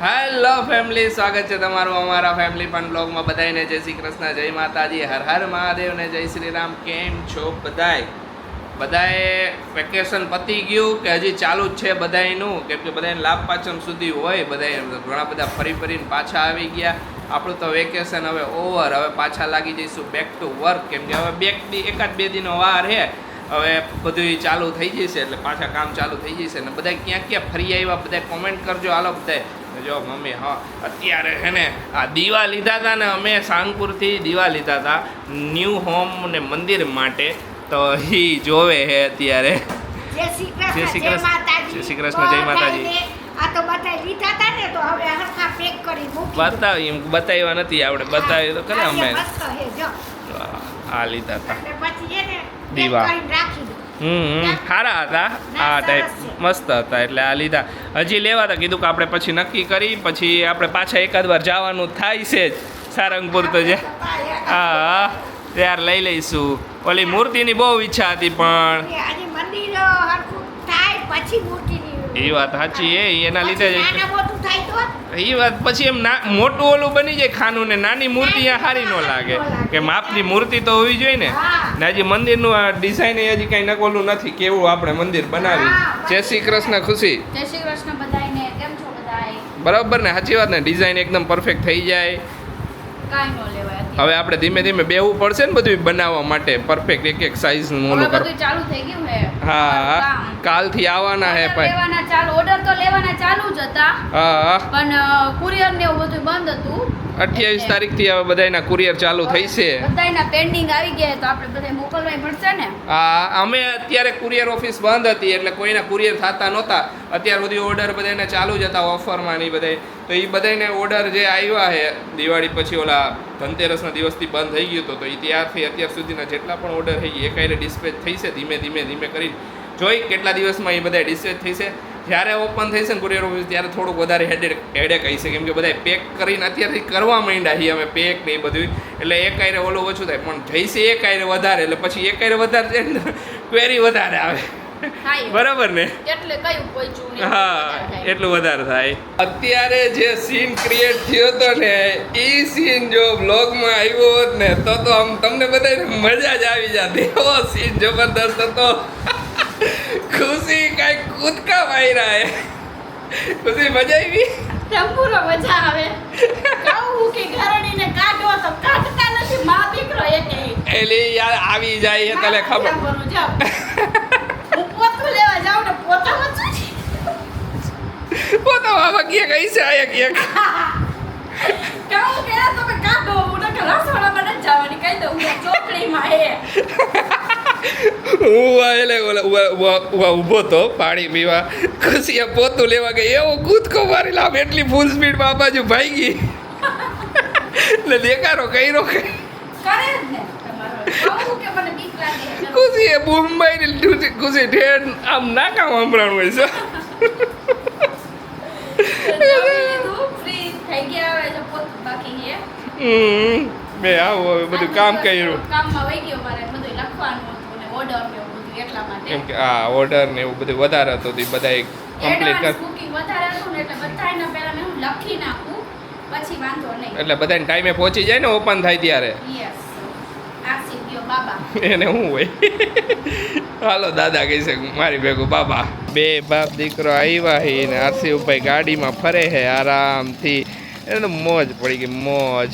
Hello family, સ્વાગત છે તમારું અમારા ફેમિલી પણ બ્લોગમાં બધાને જય શ્રી કૃષ્ણ, જય માતાજી, હર હર મહાદેવ ને જય શ્રી રામ. કેમ છો બધાય? બધાએ વેકેશન પતી ગયું કે હજી ચાલુ જ છે બધાયનું? કેમ કે બધાને લાભ પાછમ સુધી હોય બધાય. ઘણા બધા ફરી ફરીને પાછા આવી ગયા. આપણું તો વેકેશન હવે ઓવર હવે પાછા લાગી જઈશું બેક ટુ વર્ક કેમ કે હવે બેક દી એકાદ બે દિનો વાર છે હવે બધું ચાલુ થઈ જશે એટલે પાછા કામ ચાલુ થઈ જશે ને બધા ક્યાં ક્યાં ફરી આવ્યા? બધા કોમેન્ટ કરજો. હાલો બધાય. જો મમ્મી હા અત્યારે હે ને આ દીવા લીધા હતા ને અમે સાંગપુરથી દીવા લીધા હતા. ન્યૂ હોમ ને મંદિર માટે. તો એ જોવે હે અત્યારે. જય શ્રી કૃષ્ણ જય શ્રી કૃષ્ણ, જય માતાજી. આ તો બધા લીધા હતા ને તો હવે હરખા પેક કરી મૂકી બતાવી એમ બતાવ્યા નથી આપણે બતાવ્યું તો ખરે અમે. આ લીધા હતા. દીવા. રાખી હમ સારા હતા. આ ટાઈપ મસ્ત હતા એટલે આ લીધા. હજી લેવા હતા કીધું કે આપણે પછી નક્કી કરી પછી આપણે પાછા એકાદ વાર જવાનું થાય છે જ. સારંગપુર તો જે. હા ત્યાર લઈ લઈશું. ઓલી મૂર્તિની બહુ ઈચ્છા હતી પણ. પછી એ વાત સાચી એ એના લીધે એ વાત પછી એમ ના મોટું ઓલું બની જાય ખાનું ને નાની મૂર્તિ અહીંયા સારી ન લાગે. કે માપની મૂર્તિ તો હોવી જોઈએ ને. ને હજી મંદિરનું આ ડિઝાઇન હજી કાંઈ નકોલું નથી કેવું આપણે મંદિર બનાવી જય શ્રી કૃષ્ણ ખુશી. જય શ્રી કૃષ્ણ બધાને કેમ છો બરાબર ને સાચી વાત ને ડિઝાઇન એકદમ પરફેક્ટ થઈ જાય. કાંઈ. હવે આપણે ધીમે ધીમે બેવું પડશે ને બધું બનાવવા માટે. પરફેક્ટ એક એક સાઈઝનું ઓલું કર ચાલુ થઈ ગયું હે. હા. કાલથી આવવાના હે ભાઈ. લેવાના ચાલુ ઓર્ડર તો લેવાના ચાલુ જ હતા. હા પણ કુરિયર ને એવું બધું બંધ હતું. અઠ્યાવીસ તારીખથી હવે બધાના કુરિયર ચાલુ થઈ છે. બધાયના પેન્ડિંગ આવી ગયા તો આપણે બધા મોકલવાય પડશે ને? હા અમે અત્યારે કુરિયર ઓફિસ બંધ હતી એટલે કોઈના કુરિયર થતા નહોતા. અત્યાર સુધી ઓર્ડર બધા ચાલુ જ હતા ઓફરમાં ને બધાય. તો એ બધાને ઓર્ડર જે આવ્યા છે દિવાળી પછી ઓલા ધનતેરસના દિવસથી બંધ થઈ ગયું હતું તો એ ત્યારથી અત્યાર સુધીના જેટલા પણ ઓર્ડર થઈ ગયા એકાયરે ડિસ્પેચ થઈ છે, ધીમે ધીમે ધીમે કરીને. જોઈ કેટલા દિવસમાં એ બધા ડિસ્પેચ થઈ છે. જ્યારે ઓપન થઈ છે ને કુરિયર ઓફિસ ત્યારે થોડુંક વધારે હેડેક હેડેક આવી છે. કેમ કે બધા પેક કરીને અત્યારથી કરવા માંડ્યા છીએ અમે પેક ને એ બધું એટલે એક આયરે ઓલું ઓછું થાય, પણ જઈશે એક આયરે વધારે, એટલે પછી એક આયરે વધારે ક્વેરી વધારે આવે. બરાબર ને? એટલે કયું કોઈ ચૂ હા એટલું વધારે થાય. અત્યારે જે સીન ક્રિએટ થયો હતો ને એ સીન જો બ્લોગમાં આવ્યો હોત ને તો તો આમ તમને બધાને મજા જ આવી જાત. એવો સીન જબરદસ્ત હતો. ખુશી કાંઈક કૂદકા માર્યા એ. ખુશી મજા આવી? સંપૂર્ણ મજા આવે. કહું કે ઘરડીને કાઢો તો કાઢતા નથી મા દીકરો એક એટલે યાર આવી જાય તને ખબર હું પોતું લેવા જાઉં ને પોતામાં શું છે? પોતા બાબા ક્યાંક કઈ છે આયા ક્યાંક કહું? કે તમે કાઢો હું નકર રસોડામાં નથી જવાની કહી દઉં હું ચોકડીમાં હે. આ એટલે ઓલા ઊભા ઊભો તો પાણી પીવા. ખુશીએ પોતું લેવા ગઈ. એવો કૂદકો મારી લાવ એટલી ફૂલ સ્પીડમાં આ બાજુ ભાગી. એટલે દેખારો કર્યો કે. ને. કે છે. ખુશીએ મુંબઈ ને ખુશી ખુશી આમ નાકામ સંભળાણું હોય છે. બે આવું હવે બધું કામ કર્યું. કામમાં વહી ગયો મારે બધું લખવાનું હતું ને order ને એવું બધું એટલા માટે. એમ કે આ ઓર્ડર ને એવું બધું વધારે હતું તે બધાય બધા કમ્પ્લીટ કર booking વધારે હતું ને એટલે બધાયના પહેલા મેં હું લખી નાખું પછી વાંધો નહીં. એટલે બધાને ટાઈમે પહોંચી જાય ને ઓપન થાય ત્યારે. યસ એને શું હોય? હાલો દાદા કહી છે મારી ભેગું બાબા. બે બાપ દીકરો આવ્યા હે ને આરસીભાઈ ગાડીમાં ફરે છે આરામથી. એને મોજ પડી ગઈ, મોજ.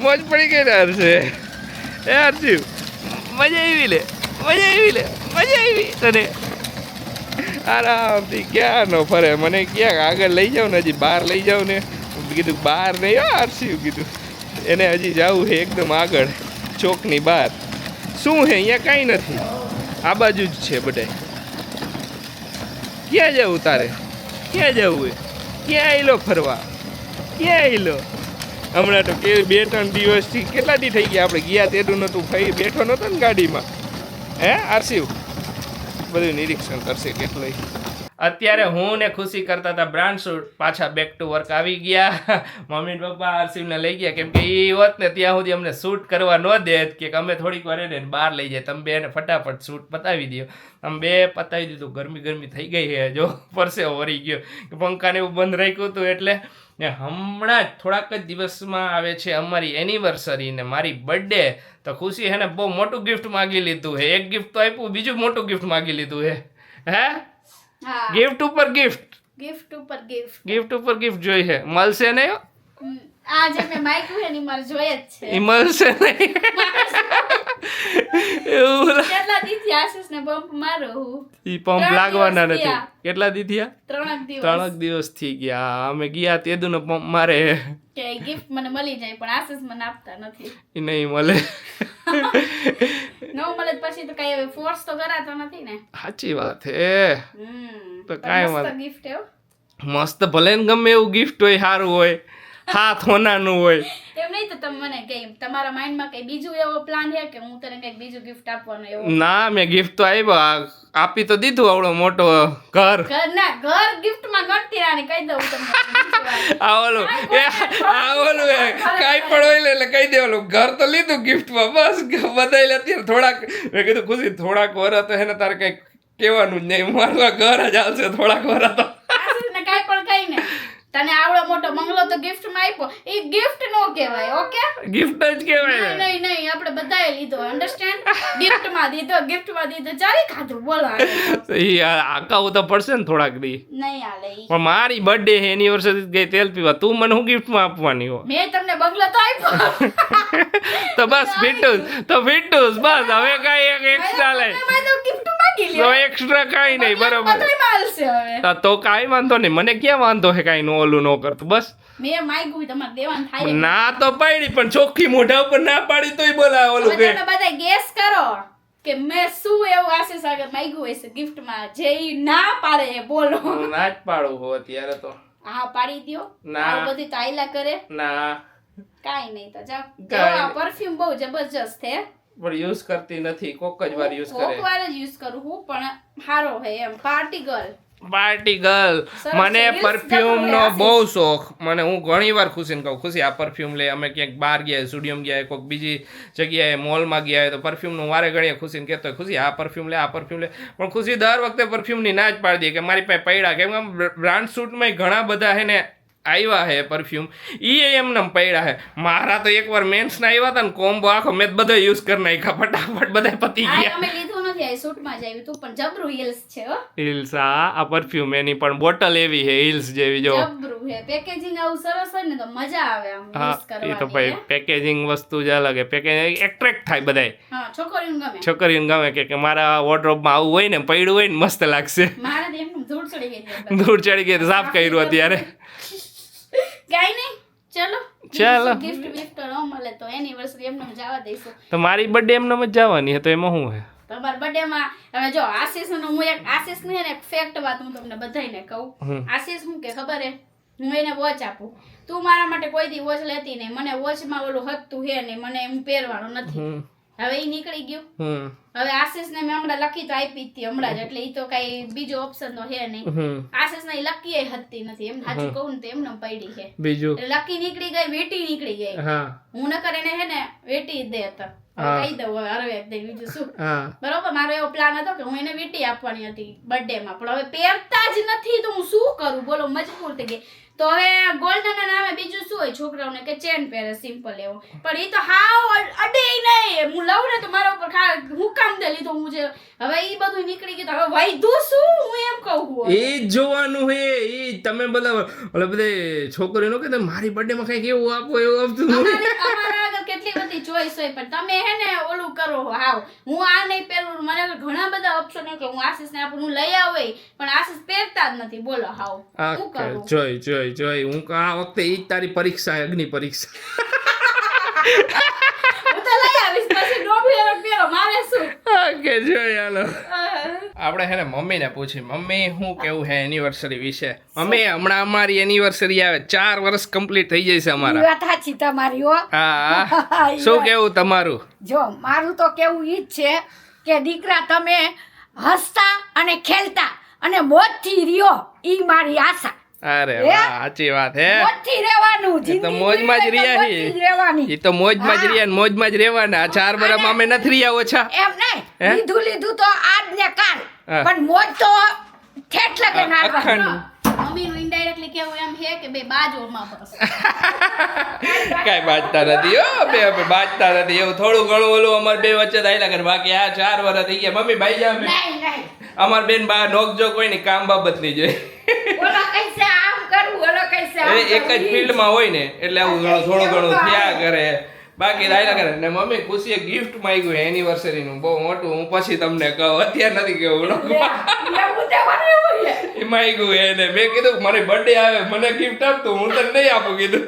મોજ પડી ગઈ ને હરશે એ હરશિવ મજા આવી લે, મજા આવી લે, મજા આવી. તને આરામથી ક્યાં ન ફરે, મને ક્યાંક આગળ લઈ જાવ ને, હજી બહાર લઈ જાવ ને. કીધું બહાર નહીં, હો આરસી કીધું. એને હજી જવું છે એકદમ આગળ, ચોકની બહાર. શું છે અહીંયા કાંઈ નથી. આ બાજુ જ છે બધાય. ક્યાં જવું તારે? ક્યાં જવું ક્યાં આવેલો ફરવા? ક્યાં આવેલો હમણાં તો કે બે ત્રણ દિવસથી કેટલા દી થઈ ગયા આપણે ગયા તેડું નહોતું ફરી બેઠો નહોતો ને ગાડીમાં. હે આરસીવ બધું નિરીક્ષણ કરશે કેટલું અત્યારે હું ને ખુશી કરતા હતા બ્રાન્ડ શૂટ. પાછા બેક ટુ વર્ક આવી ગયા. મમ્મી પપ્પા આરસીને લઈ ગયા કેમ કે એ હોત ને ત્યાં સુધી અમને શૂટ કરવા ન દે કે અમે થોડીક વાર એને બહાર લઈ જાય. તમે બે ફટાફટ શૂટ પતાવી દો અમે બે પતાવી દીધું. ગરમી ગરમી થઈ ગઈ છે જો પરસે વરી ગયો. પંખાને એવું બંધ રાખ્યું હતું એટલે ને હમણાં જ થોડાક જ દિવસમાં આવે છે અમારી એનિવર્સરી ને મારી બર્થડે તો ખુશી હે ને બહુ મોટું ગિફ્ટ માગી લીધું હે. એક ગિફ્ટ તો આપ્યું, બીજું મોટું ગિફ્ટ માગી લીધું હે હે. હા? ગિફ્ટ ઉપર ગિફ્ટ ગિફ્ટ ઉપર ગિફ્ટ ગિફ્ટ ઉપર ગિફ્ટ જોઈ છે. મળશે નહીં? આજે મેં માગ્યું એની મારે જોઈએ જ છે. મળશે નહીં. એવું કેટલા દીથી આશીષ ને બમ્પ મારો હું? ઈ પંપ લાગવાના નથી. કેટલા દી ત્રણ દિવસ. ત્રણક દિવસ થઈ ગયા. અમે ગયા તેદુનો પંપ મારે. કે ગિફ્ટ મને મળી જાય પણ આશીષ મને આપતા નથી. ઈ નહીં મળે. ન મળે પછી તો કઈ ફોર્સ તો કરાતો નથી ને. સાચી વાત હે. તો કાંઈ વાત- ગિફ્ટ મસ્ત ભલે ને ગમે એવું ગિફ્ટ હોય સારું હોય. હાથ હોનાનું હોય. એમ નહીં તો તમે મને કે તમારા માઇન્ડમાં કઈ બીજું એવો પ્લાન છે કે હું તને કંઈક બીજું ગિફ્ટ આપવાનો એવો? ના મેં ગિફ્ટ તો આવ્યો આપી તો દીધું આવડો મોટો ઘર. ઘર ના ઘર ગિફ્ટમાં ગણતી રાણી કહી દઉં તમને. વાર. એ આ એ કાંઈ પણ હોય એટલે કહી દેવાનું ઘર તો લીધું ગિફ્ટમાં બસ બધાય અત્યારે થોડાક મેં કીધું ખુશી થોડાક વર તો એને તારે કંઈક કહેવાનું જ નહીં મારું ઘર જ આવશે થોડાક વર તો આશીષને કાંઈ પણ કઈ ને તને આવડો મોટો બંગલો તો ગિફ્ટમાં આપ્યો. એ ગિફ્ટ નો કહેવાય ઓકે ગિફ્ટ જ કહેવાય. નહીં નહીં આપણે બધાએ લીધો અન્ડરસ્ટેન્ડ ગિફ્ટમાં દીધો ગિફ્ટમાં દીધો. ચાલી ખાધું બોલો તો. આકાવું તો પડશે ને થોડાક દી. નહીં આલે પણ મારી બર્થડે એનિવર્સરી ગઈ તેલ પીવા. તું મને હું ગિફ્ટમાં આપવાની હો? મેં તમને બંગલો તો આપ્યો. તો બસ ફિટુસ. તો ફિટુસ બસ. હવે કાંઈ એક એક્સ્ટ્રા લઈ તો એક્સ્ટ્રા કાંઈ નહીં બરાબર. તો કાંઈ વાંધો નહીં. મને ક્યાં વાંધો છે કાંઈ નો ઓલું ન કરતું બસ. મેં માંગ્યું તમારે દેવાનું થાય ના તો પાડી પણ ચોખ્ખી મોઢા ઉપર ના પાડી તોય બોલા ઓલું કે બધા ગેસ કરો કે મેં શું એવું આશીષ આગળ માગ્યું હશે ગિફ્ટમાં જે ના પાડે એ બોલો ના જ પાડું હો અત્યારે તો. હા પાડી દ્યો. ના. બધી તાયલા કરે. ના. કાઈ નહીં તો જાવ પરફ્યુમ બહુ જબરજસ્ત છે પણ યુઝ કરતી નથી કોક જ વાર યુઝ કોક વાર જ યુઝ કરું હું પણ સારો હે એમ. Party girl party girl. મને પરફ્યુમનો પરફ્યુમ નો બહુ શોખ. મને હું ઘણી વાર ખુશીને કહું ખુશી આ પરફ્યુમ લે અમે ક્યાંક બહાર ગયા સ્ટુડિયમ ગયા કોઈક બીજી જગ્યાએ મોલમાં ગયા હોય તો પરફ્યુમનું વારે ઘડીએ ખુશીને કહેતો ખુશી આ પરફ્યુમ લે આ પરફ્યુમ લે. પણ ખુશી દર વખતે પરફ્યુમની ના જ પાડી દે કે મારી પાસે પડ્યા કેમ કે બ્રાન્ડ શૂટમાં ઘણા બધા હે ને આવ્યા હે પરફ્યુમ ઈ એમને પડ્યા હે. મારા તો એકવાર મેન્સના આવ્યા હતા ને કોમ્બો આખો મેં બધા યુઝ કરી નાખ્યા ફટાફટ બધા પતી ગયા. શૂટમાં જ આવ્યું તું પણ જબરું હિલ્સ છે હો. હિલ્સ આ આ પરફ્યુમ એની પણ બોટલ એવી હે હિલ્સ જેવી જો. જબરું છે. પેકેજિંગ આવું સરસ હોય ને તો મજા આવે આમ યુઝ એ તો ભાઈ પેકેજિંગ વસ્તુ જ અલગ છે. પેકેજ એટ્રેક્ટ થાય બધાય. હા છોકરીઓને ગમે. છોકરીઓને ગમે કે કે મારા વોર્ડરોબમાં આવું હોય ને પડ્યું હોય ને મસ્ત લાગશે. મારે તો એમ ધૂળ ચડી ગઈ ધૂળ ચડી ગઈ તો સાફ કર્યું અત્યારે. કાઈ નહીં. ચલો. ચાલો. ગિફ્ટ બિફ્ટ ન મળે તો એનિવર્સરી એમને જવા દઈશું. તો મારી બર્થડે એમને જ જવાની હે તો એમાં શું હે તમારા બર્થડે માં હવે જો આશીષનું હું એક આશીષ ને એક ફેક્ટ વાત હું તમને બધાને કહું. આશીષ શું કે ખબર હે? હું એને વોચ આપું. તું મારા માટે કોઈ દી વોચ લેતી નહીં. મને વોચમાં ઓલું હતું હે નહીં. મને હું પહેરવાનું નથી. હવે એ નીકળી ગયું. હવે આશિષ ને મેં હમણાં લખી તો આપી હતી હમણાં જ એટલે એ તો કઈ બીજો ઓપ્શન તો હે નહીં. આશિષ ને લકી હતી નથી. એમ સાચું કહું ને તો એમને પડી છે બીજું? લકી નીકળી ગઈ વેટી નીકળી ગઈ. હા. હું નકર એને હે ને વેટી જ દે હતા હા. કહી દઉં હવે હરવે દે બીજું શું? બરોબર મારો એવો પ્લાન હતો કે હું એને વીટી આપવાની હતી બર્થડે માં પણ હવે પહેરતા જ નથી તો હું શું કરું? બોલો મજબૂર થઈ ગઈ. તો હવે ગોલ્ડન ના નામે બીજું શું હોય છોકરાઓને કે ચેન પહેરે સિમ્પલ એવો. પણ એ તો હાવ અડે નહીં. હું લઉં ને તો મારા ઉપર હું કામ દે લીધો હું જે હવે એ બધું નીકળી ગયું તો હવે વૈધું શું? હું એમ કહું એ જોવાનું હે એ તમે બધા ઓલા બધે છોકરીનો કે મારી બર્થડે માં કંઈક એવું આપો એવું આપતું ચોઈસ હોય પણ તમે હે ને ઓલું કરો હાવ. હું આ નહીં પહેરું મને ઘણા બધા ઓપ્શન કે હું આશીષ ને આપણું હું લઈ આવે પણ આશીષ પહેરતા જ નથી. બોલો હાવ. શું કરું? જોઈ જોઈ જોઈ હું આ વખતે ઈ જ તારી પરીક્ષા અગ્નિ પરીક્ષા. હું તો લઈ આવીશ પછી ડોબી પહેરો મારે શું? કે જોઈ હાલો. આપણે હે ને મમ્મીને પૂછી મમ્મી શું કેવું હે એનિવર્સરી વિશે? મમ્મી હમણાં અમારી એનિવર્સરી આવે ચાર વર્ષ કમ્પ્લીટ થઈ જશે અમારા. વાત સાચી તમારી હો. હા શું કેવું તમારું? જો મારું તો કેવું ઈ જ છે કે દીકરા તમે હસતા અને ખેલતા અને મોજથી રહ્યો ઈ મારી આશા. અરે? વાહ સાચી વાત હે? મોજથી રહેવાનું તો મોજમાં જ રહ્યા છીએ એ તો મોજમાં જ રહ્યા ને મોજમાં જ રહેવાના. ચાર વર્ષમાં અમે નથી રહ્યા ઓછા. એમ નહીં લીધું લીધું તો આજ ને કાલ. પણ મોજ તો ઠેઠ લગે ના. મમ્મીનું ઇનડાયરેક્ટલી કેવું એમ છે કે બે બાજુમાં બસ કાંઈ બાજતા નથી હો બે બે બાજતા નથી એવું થોડું ઘણું ઓલું અમાર બે વચ્ચે થાય લાગે બાકી આ ચાર વર્ષ થઈ ગયા. મમ્મી ભાઈ જા નહીં નહીં. અમાર બેન બા નોકજો કોઈ ને કામ બાબતની જોઈ એક જ ફિલ્ડ ફિલ્ડમાં હોય ને એટલે આવું થોડું ઘણું થયા કરે. બાકી રાયલા કરે. ને મમ્મી ખુશીએ ગિફ્ટ માંગ્યું એનિવર્સરી નું. બહુ મોટું. હું પછી તમને કહું. અત્યારે નથી કેવું. એ માંગ્યું એને. મેં કીધું મારી બર્થડે આવે મને ગિફ્ટ આપતું. હું તને નહીં આપું કીધું.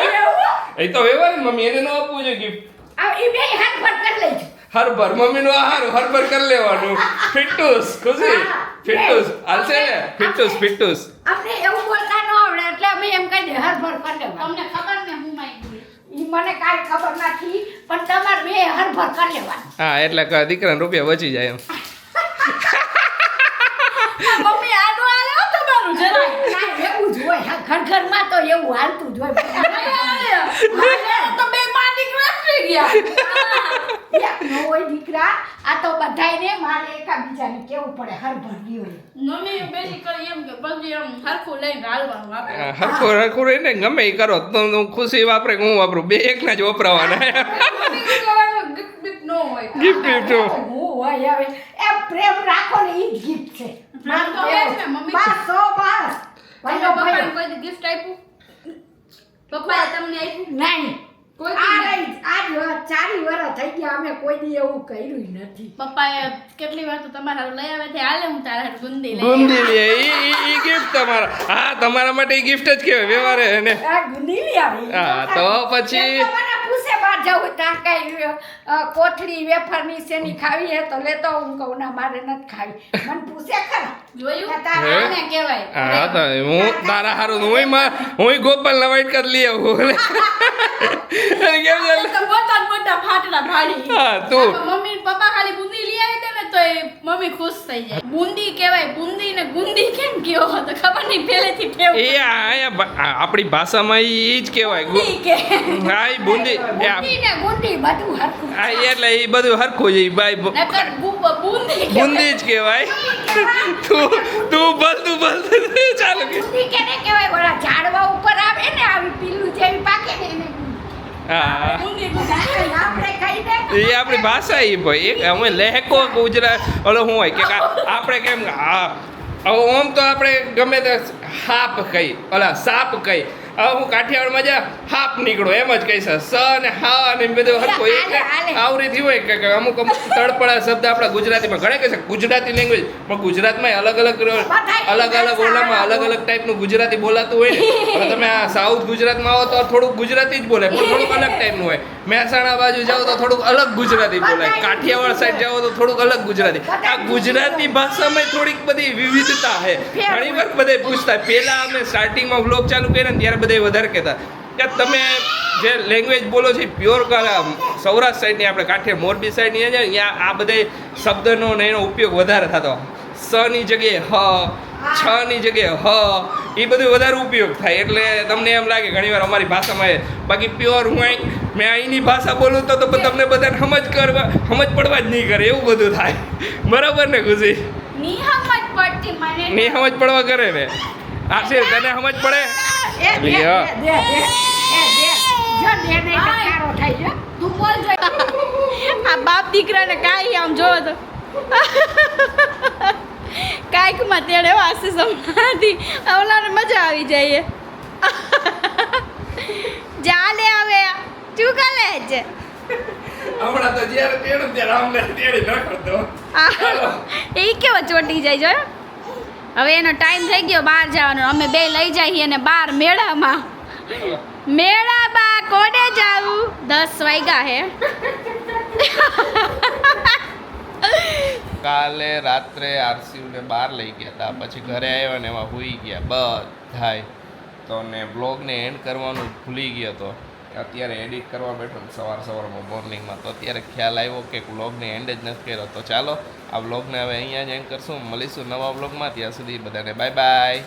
એવું? એ તો વ્યવહાર ને મમ્મી. એને ન આપવું જોઈએ ગિફ્ટ આ ઈ બે હાથ પર કરી લેજો. હરભર. મમ્મી નું આહાર હરભર કરી લેવાનું. ફિટ્ટુસ. ખુશી? ફિટુસ ફિટ્ટુસ. હાલશે ને? ફિટ્ટુસ ફિટ્ટુસ. આપણે એવું બોલતા ન આવડે એટલે અમે એમ કહી દે હરભર કરી લેવાનું તમને ખબર ને હું માંગી ઈ મને કાંઈ ખબર નથી પણ તમારે બે હરભર કરી લેવાનું. હા એટલે દીકરા રૂપિયા બચી જાય એમ. મમ્મી આનું આલો તમારું જરાય. એવું જ હોય ઘર ઘરમાં તો એવું હાલતું જ હોય આલે તો બે માં દીકરા થઈ ગયા હોય દીકરા આ તો બધાયને મારે એકાબીજાને કેવું પડે હરભર રહ્યો મમ્મી બેઝિકલી એમ કે બધું એમ હરખું લઈને હાલવાનું આપણે હરખું હરખું રહીને ગમે એ કરો. તો હું ખુશી વાપરે હું વાપરું? બે એકના જ વપરાવાના. હોય. ગિફ્ટ ગિફ્ટ હોય હવે. એ પ્રેમ રાખો ને ઈ ગિફ્ટ છે. પ્રેમ તો એ જ મમ્મી. બસ સો બસ તમને ભાઈઓ, પપ્પાએ ભાઈઓ. કોઈ ગિફ્ટ આપ્યું? પપ્પાએ તમને આપ્યું? નહીં. કોઈ આ રહી, આજ ચારી વર્ષ થઈ ગયા અમે કોઈ દી એવું કર્યું નથી પપ્પાએ કેટલી વાર તો તમારા લઈ આવે છે હાલે હું તારા ગુંદી લઈ ગુંદી લે ઈ ઈ- ઈ ગિફ્ટ તમારા હા તમારા માટે ઈ ગિફ્ટ જ કહેવાય વ્યવહારે એને આ ગુંદી લે આવી. હા, તો પછી- બહાર જવું ત્યાં કઈ કોથળી વેફરની શેની ખાવી હે તો લેતો હું કહું ના મારે નથી ખાવી. મને પૂછે ખરા. જોયું? તારે કહેવાય? હા તો હું તારા હારું હું માં હું ગોપાલ નવાઈટ વાઈટ કર લઈ આવું. કેમ ચાલે? મોટા મોટા ફાટલા ફાડી હા તું. મમ્મી ને પપ્પા ખાલી બુંદી ને તો એ મમ્મી ખુશ થઈ જાય. બુંદી કહેવાય બુંદી ને ગુંદી કેમ કયો તો ખબર નહીં પહેલેથી ટેવ એ આપણી ભાષામાં ઈ જ કહેવાય. બુંદી હા બુંદી એ ગુંદી ને ગુંદી બધું હરખું હા એટલે એ બધું હરખું છે નકર બુંદી બુંદી જ કહેવાય. તું તું બલતું બલતું ચાલુ કે ગુંદી કેને કહેવાય બરા ઝાડવા ઉપર આવે ને આવી પીલું જેવી પાકે ને એને ગુંદી. હા બુંદી બુંદી. આપણે ખાઈને એ આપણી ભાષા એ ભાઈ એક અમે લહેકો ગુજરાત ઓલો શું હોય કે આપણે કેમ હા. ઓમ તો આપણે ગમે તે હાપ કહી ઓલા સાપ કહી હવે હું કાઠિયાવાડમાં જા હાફ નીકળો એમ જ કહીશ. સ અને હા અને બધું હરખું એક. આવરીથી હોય કે અમુક અમુક તળપડા શબ્દ આપણા ગુજરાતીમાં ઘણા કહે છે ગુજરાતી લેંગ્વેજ પણ ગુજરાતમાં અલગ અલગ અલગ અલગ ઓલામાં અલગ અલગ ટાઈપનું ગુજરાતી બોલાતું હોય ને હવે તમે આ સાઉથ ગુજરાતમાં આવો તો થોડુંક ગુજરાતી જ બોલે પણ થોડુંક અલગ ટાઈપનું હોય. મહેસાણા બાજુ જાઓ તો થોડુંક અલગ ગુજરાતી બોલાય. કાઠિયાવાડ સાઈડ જાઓ તો થોડુંક અલગ ગુજરાતી. આ ગુજરાતી ભાષામાં થોડીક બધી વિવિધતા છે. ઘણી વાર બધે પૂછતા પહેલા અમે સ્ટાર્ટિંગમાં વ્લોગ ચાલુ કર્યા ને ત્યારે બધા વધારે કહેતા. કે તમે જે લેંગ્વેજ બોલો છો પ્યોર સૌરાષ્ટ્ર સાઈડની આપણે કાંઠે મોરબી સાઈડની છે ત્યાં આ બધા શબ્દનો ને એનો ઉપયોગ વધારે થતો. સ ની જગ્યાએ હ છ ની જગ્યાએ હ એ બધું વધારે ઉપયોગ થાય. એટલે તમને એમ લાગે ઘણીવાર અમારી ભાષામાં એ. બાકી પ્યોર હું અહીં મેં અહીંની ભાષા બોલું તો તમને બધાને સમજ કરવા સમજ પડવા જ નહીં કરે એવું બધું થાય. બરાબર ને ખુશી? નહીં સમજ પડવા કરે ને. આશીર તને સમજ પડે? આ બાપ દીકરાને કાંઈ આમ જોવો તો. કાંઈકમાં તેડે વાસે સમાધી ઓલાને મજા આવી જાય ચાલે હવે ચૂકા લે છે હમણાં તો જ્યારે તેડું ત્યારે અમને તેડી ન કરતો એ કેવો ચોટી જાય જો. હવે એનો ટાઈમ થઈ ગયો બહાર જવાનો. અમે બે લઈ જઈએ અને બહાર મેળામાં. મેળામાં કોને જાવું? દસ વાગ્યા હે. કાલે રાત્રે આરસીયુને બહાર લઈ ગયા હતા પછી ઘરે આવ્યા ને એમાં હુઈ ગયા બધાય. તો ને બ્લોગને એન્ડ કરવાનું ભૂલી ગયો તો. અત્યારે એડિટ કરવા બેઠો સવાર સવારમાં મોર્નિંગમાં તો અત્યારે ખ્યાલ આવ્યો કે વ્લોગને એન્ડ જ નથી કર્યો. તો ચાલો, આ વ્લોગને હવે અહીંયા જ એન્ડ કરશું. મળીશું નવા વ્લોગમાં ત્યાં સુધી બધાને બાય બાય